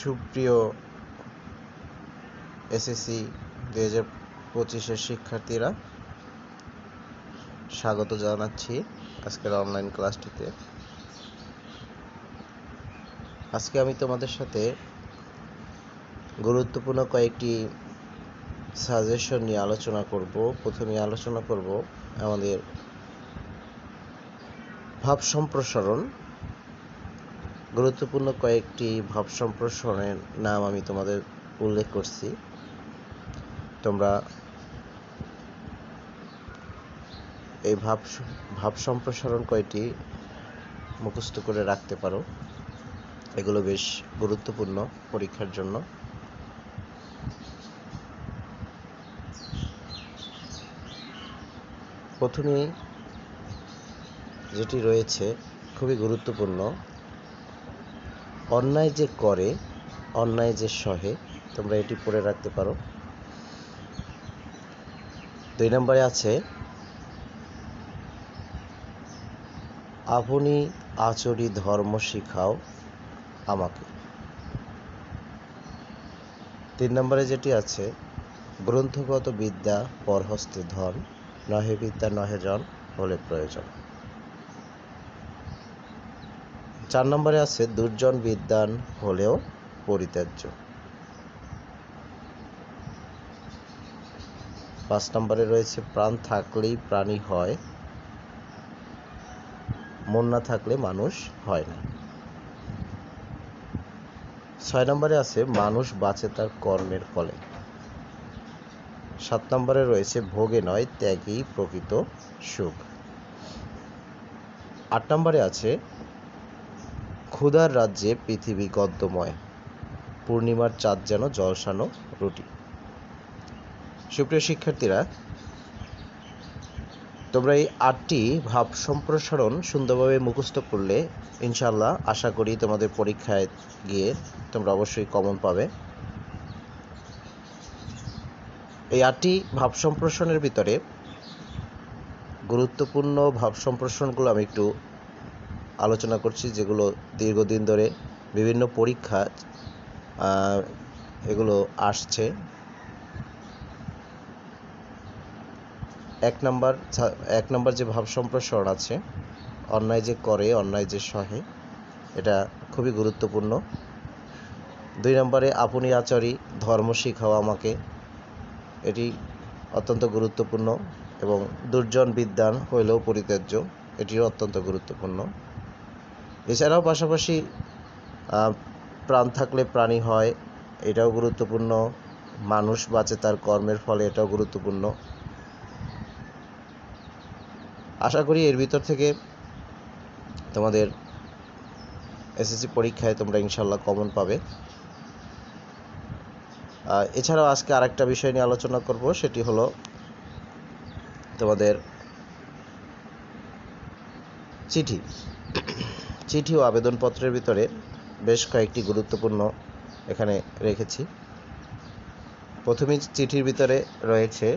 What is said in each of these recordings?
সুপ্রিয় এসএসসি দুই হাজার পঁচিশের শিক্ষার্থীরা, স্বাগত জানাচ্ছি আজকের অনলাইন ক্লাসটিতে আজকে আমি তোমাদের সাথে গুরুত্বপূর্ণ কয়েকটি সাজেশন নিয়ে আলোচনা করব। প্রথমে আলোচনা করব আমাদের ভাব সম্প্রসারণ গুরুত্বপূর্ণ কয়েকটি ভাব সম্প্রসারণের নাম আমি তোমাদের উল্লেখ করছি। তোমরা এই ভাব ভাব সম্প্রসারণ কয়টি মুখস্থ করে রাখতে পারো। এগুলো বেশ গুরুত্বপূর্ণ পরীক্ষার জন্য। প্রথমেই যেটি রয়েছে, খুবই গুরুত্বপূর্ণ অন্যায় যে করে, অন্যায় যে সহে, তোমরা এটি পড়ে রাখতে পারো। দুই নম্বরে আছে আপনি আচরি ধর্ম শিখাও আমাকে। তিন নম্বরে যেটি আছে, গ্রন্থগত বিদ্যা, পরহস্তে ধন, নহে বিদ্যা, নহে জন হলে প্রয়োজন। চার নম্বরে আছে দুর্জন বিদ্যান হলেও পরিত্যাজ্য। পাঁচ নম্বরে রয়েছে প্রাণ থাকলেই প্রাণী হয়, মন না থাকলে মানুষ হয় না। ছয় নম্বরে আছে মানুষ বাঁচে তার কর্মের ফলে। সাত নম্বরে রয়েছে ভোগে নয়, ত্যাগই প্রকৃত সুখ। আট নম্বরে আছে ক্ষুধার রাজ্যে পৃথিবী গদ্যময়। পূর্ণিমার চাঁদ যেন জলসানো রুটি। সুপ্রিয় শিক্ষার্থীরা, তোমরা এই আটটি ভাব সম্প্রসারণ সুন্দরভাবে মুখস্থ করলে ইনশাল্লাহ আশা করি তোমাদের পরীক্ষায় গিয়ে তোমরা অবশ্যই কমন পাবে। এই আটটি ভাব সম্প্রসারণের ভিতরে গুরুত্বপূর্ণ ভাব সম্প্রসারণগুলো আমি একটু আলোচনা করছি, যেগুলো দীর্ঘদিন ধরে বিভিন্ন পরীক্ষা এগুলো আসছে। এক নাম্বার এক নাম্বার যে ভাব সম্প্রসারণ আছে, অন্যায় যে করে, অন্যায় যে সহে, এটা খুবই গুরুত্বপূর্ণ। দুই নম্বরে, আপনি আচারী, ধর্ম শিখাও আমাকে। এটি অত্যন্ত গুরুত্বপূর্ণ এবং দুর্জন বিদ্যান হইলেও পরিত্যাজ্য, এটিও অত্যন্ত গুরুত্বপূর্ণ। এছাড়াও পাশাপাশি প্রাণ থাকলে প্রাণী হয়, এটাও গুরুত্বপূর্ণ। মানুষ বাঁচে তার কর্মের ফলে, এটাও গুরুত্বপূর্ণ। আশা করি এর ভিতর থেকে তোমাদের এসএসসি পরীক্ষায় তোমরা ইনশাল্লাহ কমন পাবে। এছাড়াও আজকে আরেকটা বিষয় নিয়ে আলোচনা করব, সেটি হলো তোমাদের চিঠি। চিঠি ও আবেদনপত্রের ভিতরে বেশ কয়েকটি গুরুত্বপূর্ণ এখানে রেখেছি। প্রথমে চিঠির ভিতরে রয়েছে,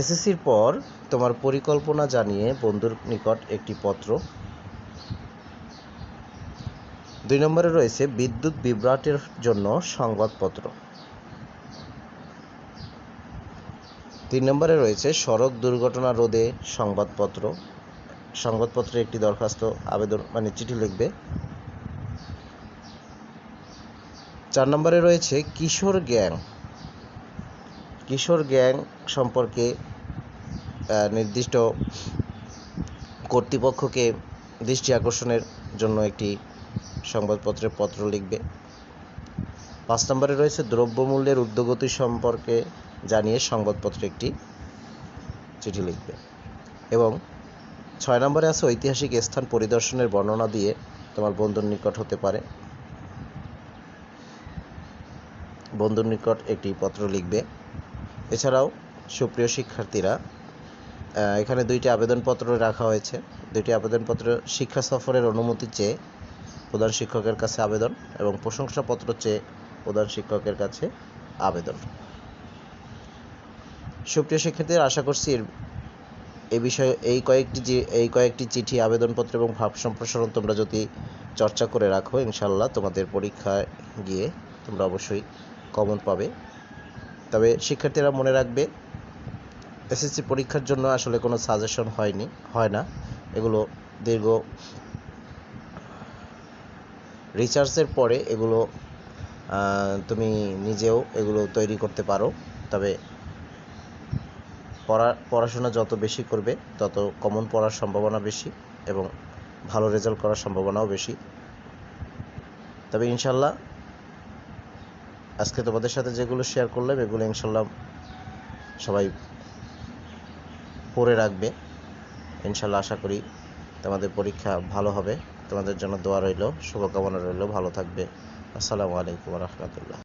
এসএসসির পর তোমার পরিকল্পনা জানিয়ে বন্ধুর নিকট একটি পত্র। দুই নম্বরে রয়েছে, বিদ্যুৎ বিভ্রাটের জন্য সংবাদপত্র। তিন নম্বরে রয়েছে, সড়ক দুর্ঘটনা রোধে সংবাদপত্র। সংবাদপত্রে একটি দরখাস্ত, আবেদন মানে চিঠি লিখবে। চার নম্বরে রয়েছে, কিশোর গ্যাং। কিশোর গ্যাং সম্পর্কে নির্দিষ্ট কর্তৃপক্ষকে দৃষ্টি আকর্ষণের জন্য একটি সংবাদপত্রে পত্র লিখবে। পাঁচ নম্বরে রয়েছে, দ্রব্যমূল্যের ঊর্ধ্বগতি সম্পর্কে জানিয়ে সংবাদপত্রে একটি চিঠি লিখবে। এবং ছয় নম্বরে আছে ঐতিহাসিক স্থান পরিদর্শনের বর্ণনা দিয়ে তোমার বন্ধুর নিকট হতে পারে। বন্ধুর নিকট একটি পত্র লিখবে। এছাড়াও সুপ্রিয় শিক্ষার্থীরা এখানে দুইটি আবেদনপত্র রাখা হয়েছে। দুইটি আবেদনপত্র শিক্ষা সফরের অনুমতি চেয়ে প্রধান শিক্ষকের কাছে আবেদন এবং প্রশংসাপত্র চেয়ে প্রধান শিক্ষকের কাছে আবেদন। সুপ্রিয় শিক্ষার্থীরা, আশা করছি এই বিষয়ে এই কয়েকটি এই কয়েকটি চিঠি, আবেদনপত্র এবং ভাব সম্প্রসারণ তোমরা যদি চর্চা করে রাখো ইনশাল্লাহ তোমাদের পরীক্ষায় গিয়ে তোমরা অবশ্যই কমন পাবে। তবে শিক্ষার্থীরা মনে রাখবে, এসএসসি পরীক্ষার জন্য আসলে কোনো সাজেশন হয়নি, হয় না। এগুলো দীর্ঘ রিসার্চের পরে এগুলো তুমি নিজেও এগুলো তৈরি করতে পারো। তবে পড়া, পড়াশোনা যত বেশি করবে, তত কমন পড়ার সম্ভাবনা বেশি এবং ভালো রেজাল্ট করার সম্ভাবনাও বেশি। তবে ইনশাল্লাহ আজকে তোমাদের সাথে যেগুলো শেয়ার করলাম, এগুলো ইনশাল্লাহ সবাই পড়ে রাখবে। ইনশাল্লাহ আশা করি তোমাদের পরীক্ষা ভালো হবে। তোমাদের জন্য দোয়া রইল, শুভকামনা রইল, ভালো থাকবে। আসসালামু আলাইকুম রহমতুল্লাহ।